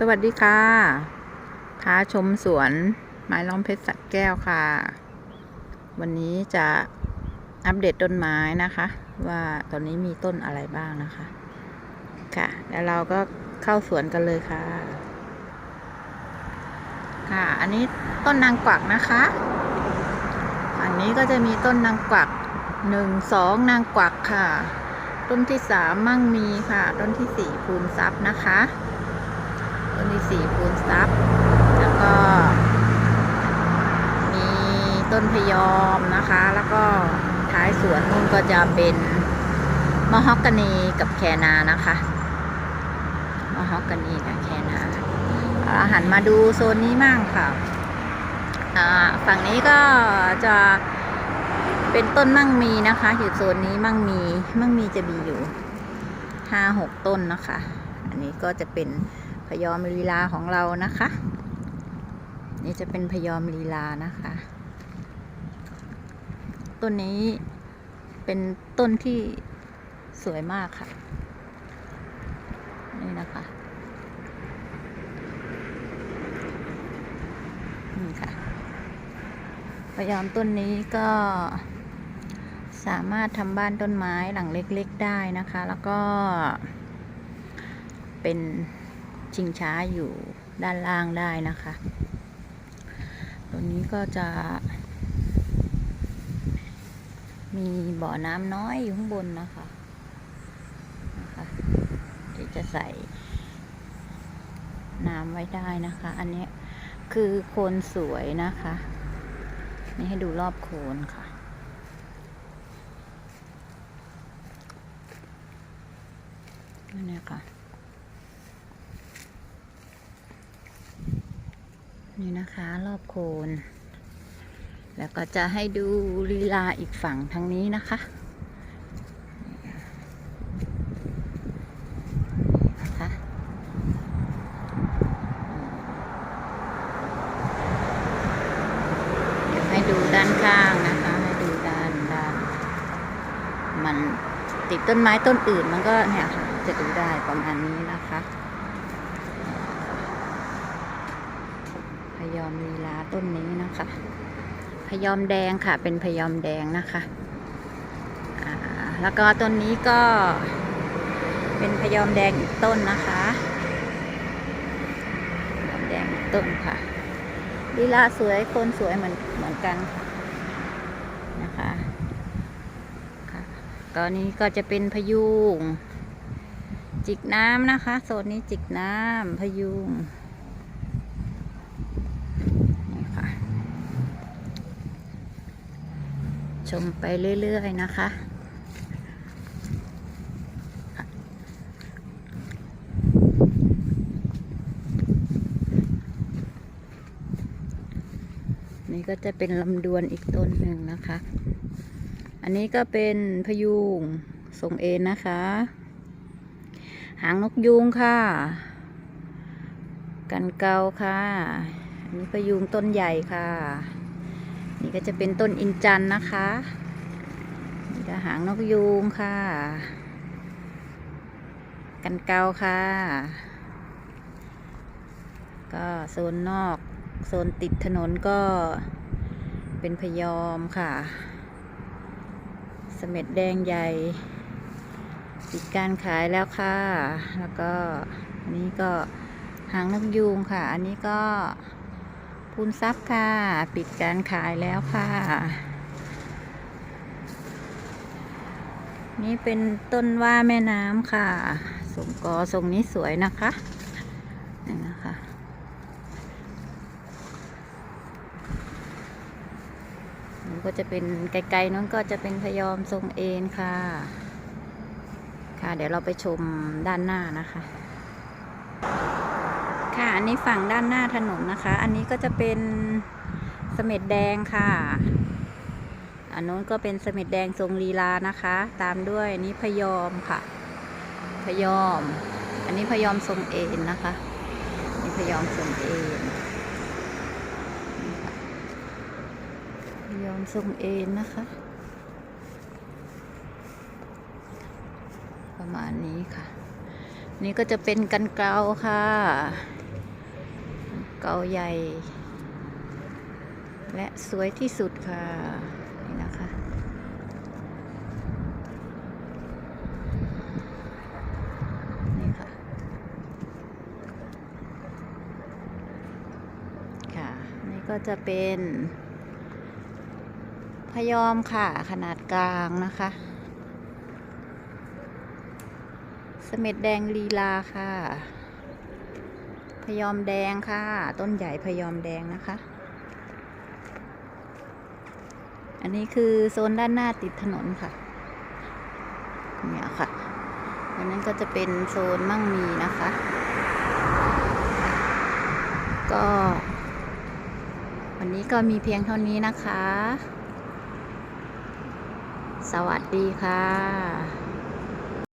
สวัสดีค่ะท้าชมสวนไม้ล้อมเพชรสักแก้วค่ะ วันนี้จะอัปเดตต้นไม้นะคะ ว่าตอนนี้มีต้นอะไรบ้างนะคะ ค่ะ แล้วเราก็เข้าสวนกันเลยค่ะ ค่ะ อันนี้ต้นนางกวักนะคะอันนี้ก็จะมีต้นนางกวักหนึ่งสองนางกวักค่ะ ต้นที่สามมั่งมีค่ะ ต้นที่สี่ภูนทรัพย์นะคะ ที่สี่ภูนทรัพย์แล้วก็ มีต้นพยอมนะคะ แล้วก็ท้ายสวนนู่นก็จะเป็นมะฮอกกานีกับแคนานะคะมะฮอกกานีกับแคนาอาหันมาดูโซนนี้มั่งค่ะฝั่งนี้ก็จะเป็นต้นมั่งมีนะคะอยู่โซนนี้มั่งมีมั่งมีจะมีอยู่ห้าหกต้นนะคะ อันนี้ก็จะเป็น พยอมลีลาของเรานะคะ นี่จะเป็นพยอมลีลานะคะ ต้นนี้เป็นต้นที่สวยมากค่ะ นี่นะคะนี่ค่ะพยอมต้นนี้ก็สามารถทำบ้านต้นไม้หลังเล็ก ๆ ได้นะคะ แล้วก็เป็น ชิงช้าอยู่ด้านล่างได้นะคะ ตัวนี้ก็จะ มีบ่อน้ำน้อยอยู่ข้างบนนะคะนะคะที่จะใส่น้ำไว้ได้นะคะ อันนี้คือโคนสวยนะคะ นี่ให้ดูรอบโคนค่ะนี่ค่ะ นี่นะคะรอบโคน แล้วก็จะให้ดูลีลาอีกฝั่งทางนี้นะคะ นะคะเดี๋ยวให้ดูด้านข้างนะคะ ให้ดูด้านด้านมันติดต้นไม้ต้นอื่นมันก็เนี่ยค่ะ จะดูได้ประมาณนี้นะคะ ยอมลีลาต้นนี้นะคะ พยอมแดงค่ะ เป็นพยอมแดงนะคะแล้วก็ต้นนี้ก็เป็นพยอมแดงอีกต้นนะคะพยอมแดงอีกต้นค่ะลีลาสวยคนสวยเหมือนเหมือนกันค่ะนะคะค่ะก็นี้ก็จะเป็นพยุงจิกน้ำนะคะ โซนนี้จิกน้ำพยุง นี่ค่ะ ชมไปเรื่อย ๆ นะคะ นี่ก็จะเป็นลำดวนอีกต้นหนึ่งนะคะ อันนี้ก็เป็นพยุงทรงเอ็นนะคะ หางนกยูงค่ะ กันเกาค่ะ อันนี้พยุงต้นใหญ่ค่ะ นี่ก็จะเป็นต้นอินจันนะคะ นี่ก็หางนกยูงค่ะ กันเกาค่ะ ก็โซนนอก โซนติดถนนก็เป็นพยอมค่ะเสม็ดแดงใหญ่ปิดการขายแล้วค่ะ แล้วก็อันนี้ก็หางนกยูงค่ะ อันนี้ก็ พูนซับค่ะ ปิดการขายแล้วค่ะ นี่เป็นต้นว่าแม่น้ำค่ะทรงกอทรงนี้สวยนะคะนี่นะคะนี่ก็จะเป็นไกลๆนู้นก็จะเป็นพยอมทรงเอ็นค่ะ ค่ะ เดี๋ยวเราไปชมด้านหน้านะคะ ค่ะ อันนี้ฝั่งด้านหน้าถนนนะคะ อันนี้ก็จะเป็นเสม็ดแดงค่ะ อันนู้นก็เป็นเสม็ดแดงทรงลีลานะคะ ตามด้วยนนี้พยอมค่ะ พยอม อันนี้พยอมทรงเอ็นนะคะ นี่พยอมทรงเอ็นพยอมทรงเอ็นนะคะ ประมาณนี้ค่ะ นี่ก็จะเป็นกันเกลาค่ะ เก่าใหญ่ และสวยที่สุดค่ะ นี่นะคะ นี่ค่ะ ค่ะ นี่ก็จะเป็นพยอมค่ะ ขนาดกลางนะคะเสม็ดแดงลีลาค่ะ พยอมแดงค่ะ ต้นใหญ่พยอมแดงนะคะ อันนี้คือโซนด้านหน้าติดถนนค่ะเนี่ยค่ะอันนั้นก็จะเป็นโซนมั่งมีนะคะ ก็ วันนี้ก็มีเพียงเท่านี้นะคะ สวัสดีค่ะ